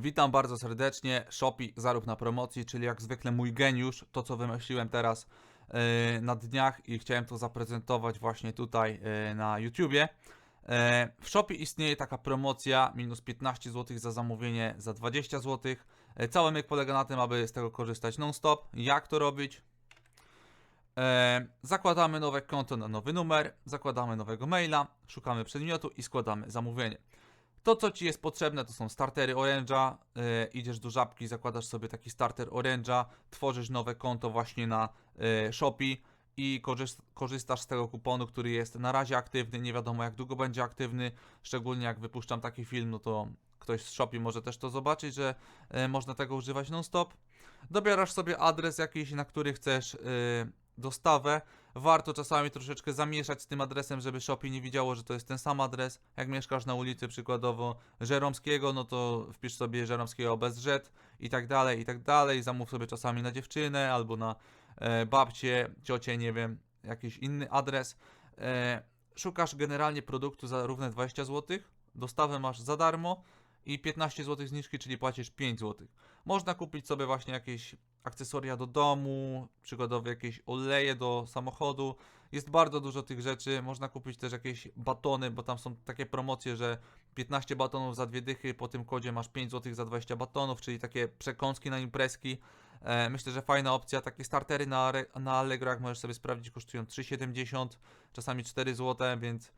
Witam bardzo serdecznie. Shopee zarób na promocji, czyli jak zwykle mój geniusz, to co wymyśliłem teraz yy, na dniach i chciałem to zaprezentować właśnie tutaj yy, na YouTubie. Yy, w Shopee istnieje taka promocja minus 15 zł za zamówienie za 20 zł. Yy, cały myk polega na tym, aby z tego korzystać non-stop. Jak to robić? Zakładamy nowe konto na nowy numer, zakładamy nowego maila, szukamy przedmiotu i składamy zamówienie. To, co Ci jest potrzebne, to są startery Orange'a. E, idziesz do żabki, zakładasz sobie taki starter Orange'a, tworzysz nowe konto właśnie na e, Shopee i korzyst- korzystasz z tego kuponu, który jest na razie aktywny. Nie wiadomo, jak długo będzie aktywny, szczególnie jak wypuszczam taki film, no to ktoś z Shopee może też to zobaczyć, że e, można tego używać non-stop. Dobierasz sobie adres jakiś, na który chcesz y, dostawę. Warto czasami troszeczkę zamieszać z tym adresem, żeby Shopee nie widziało, że to jest ten sam adres. Jak mieszkasz na ulicy przykładowo Żeromskiego, no to wpisz sobie Żeromskiego bez Z i tak dalej, i tak dalej. Zamów sobie czasami na dziewczynę albo na e, babcię, ciocię, nie wiem, jakiś inny adres. E, szukasz generalnie produktu za równe 20 zł. Dostawę masz za darmo i 15 zł zniżki, czyli płacisz 5 zł. Można kupić sobie właśnie jakieś akcesoria do domu, przykładowo jakieś oleje do samochodu. Jest bardzo dużo tych rzeczy. Można kupić też jakieś batony, bo tam są takie promocje, że 15 batonów za dwie dychy, po tym kodzie masz 5 zł za 20 batonów, czyli takie przekąski na imprezki. E, myślę, że fajna opcja. Takie startery na, na Allegro, jak możesz sobie sprawdzić, kosztują 3,70, czasami 4 zł, więc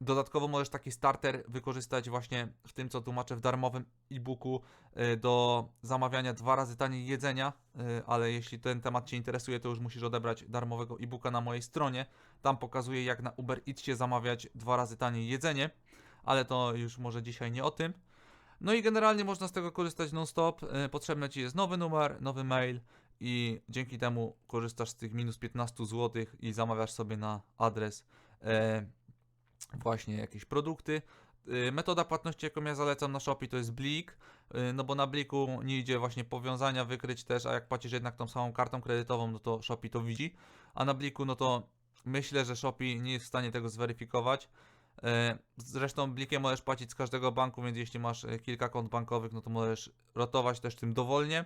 dodatkowo możesz taki starter wykorzystać właśnie w tym, co tłumaczę w darmowym e-booku e, do zamawiania dwa razy taniej jedzenia, e, ale jeśli ten temat Cię interesuje, to już musisz odebrać darmowego e-booka na mojej stronie. Tam pokazuję, jak na Uber Eatsie zamawiać dwa razy taniej jedzenie, ale to już może dzisiaj nie o tym. No i generalnie można z tego korzystać non-stop. E, Potrzebny Ci jest nowy numer, nowy mail i dzięki temu korzystasz z tych minus 15 zł i zamawiasz sobie na adres e, właśnie jakieś produkty. Y, Metoda płatności, jaką ja zalecam na Shopee, to jest Blik, y, no bo na Bliku nie idzie właśnie powiązania wykryć też, a jak płacisz jednak tą samą kartą kredytową, no to Shopee to widzi, a na Bliku, no to myślę, że Shopee nie jest w stanie tego zweryfikować. Y, Zresztą Blikiem możesz płacić z każdego banku, więc jeśli masz kilka kont bankowych, no to możesz rotować też tym dowolnie.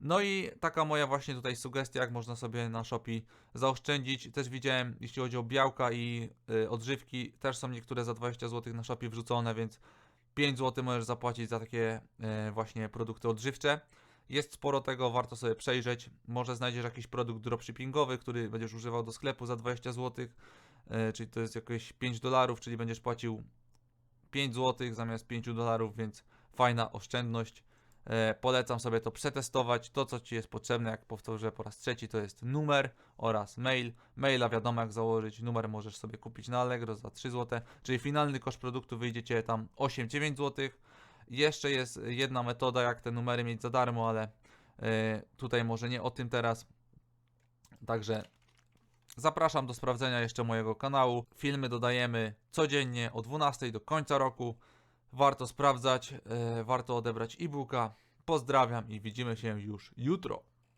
No i taka moja właśnie tutaj sugestia, jak można sobie na Shopee zaoszczędzić. Też widziałem, jeśli chodzi o białka i y, odżywki, też są niektóre za 20 zł na Shopee wrzucone, więc 5 zł możesz zapłacić za takie y, właśnie produkty odżywcze. Jest sporo tego, warto sobie przejrzeć. Może znajdziesz jakiś produkt dropshippingowy, który będziesz używał do sklepu za 20 zł, y, czyli to jest jakieś 5 dolarów, czyli będziesz płacił 5 zł zamiast 5 dolarów, więc fajna oszczędność. E, polecam sobie to przetestować. To, co Ci jest potrzebne, jak powtórzę po raz trzeci, to jest numer oraz mail. Maila wiadomo jak założyć, numer możesz sobie kupić na Allegro za 3 zł, czyli finalny koszt produktu wyjdzie Cię tam 8-9 zł. Jeszcze jest jedna metoda, jak te numery mieć za darmo, ale e, tutaj może nie o tym teraz. Także zapraszam do sprawdzenia jeszcze mojego kanału. Filmy dodajemy codziennie o 12 do końca roku. Warto sprawdzać, e, warto odebrać e-booka. Pozdrawiam i widzimy się już jutro.